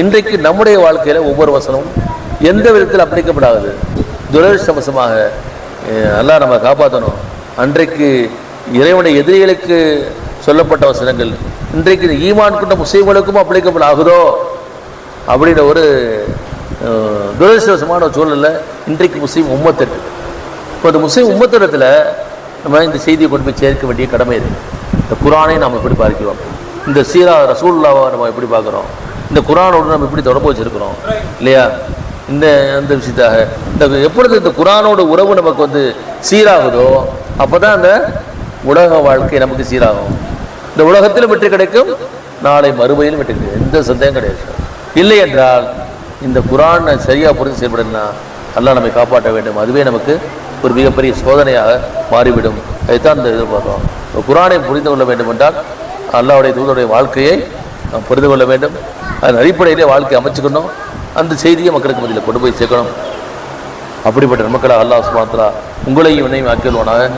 இன்றைக்கு நம்முடைய வாழ்க்கையில் ஒவ்வொரு வசனமும் எந்த விதத்தில் அப்ளிக்கப்படாது துரதிருஷ்டவசமாக எல்லாம் நம்ம காப்பாற்றணும் அன்றைக்கு இறைவனை எதிரிகளுக்கு சொல்லப்பட்ட வசனங்கள் இன்றைக்கு ஈமான் கொண்ட முஸ்லீம்களுக்கும் அப்ளிகபிள் ஆகுதோ? அப்படின்ற ஒரு துரதிருஷ்டவசமான ஒரு சூழல்ல இன்றைக்கு முஸ்லீம் உம்மத்திற்கு. இப்போ இந்த முஸ்லீம் உம்மத்திடத்தில் நம்ம இந்த செய்தியை கொண்டு போய் சேர்க்க வேண்டிய கடமை இருக்குது இந்த குரானை நாம் எப்படி பார்க்கிறோம்? இந்த சீரா ரசூல்லாவை நம்ம எப்படி பார்க்குறோம்? இந்த குரானோடு நம்ம எப்படி தொடர்பு வச்சிருக்கிறோம். இல்லையா? இந்த அந்த விஷயத்தாக. இந்த எப்பொழுது இந்த குரானோட உறவு நமக்கு வந்து சீராகுதோ அப்போ தான் அந்த உலக வாழ்க்கை நமக்கு சீராகும். இந்த உலகத்திலும் வெற்றி கிடைக்கும் நாளை மறுமையிலும் வெற்றி கிடைக்கும். எந்த சந்தேகம் கிடையாது. இல்லை என்றால் இந்த குரானை சரியாக புரிந்து செயல்படணும்னா அல்லாஹ் நம்மை காப்பாற்ற வேண்டும். அதுவே நமக்கு ஒரு மிகப்பெரிய சோதனையாக மாறிவிடும். அதைத்தான் இந்த எதிர்பார்க்கிறோம் குரானை புரிந்து கொள்ள வேண்டும் என்றால் அல்லாவுடைய தூதருடைய வாழ்க்கையை நாம் புரிந்து கொள்ள வேண்டும். அதன் அடிப்படையிலே வாழ்க்கை அமைச்சுக்கணும். அந்த செய்தியை மக்களுக்கு மத்தியில் கொண்டு போய் சேர்க்கணும். அப்படிப்பட்ட மக்களாக அல்லாஹ் சுமாத்ரா உங்களையும் என்னையும் ஆக்கிடுவானாக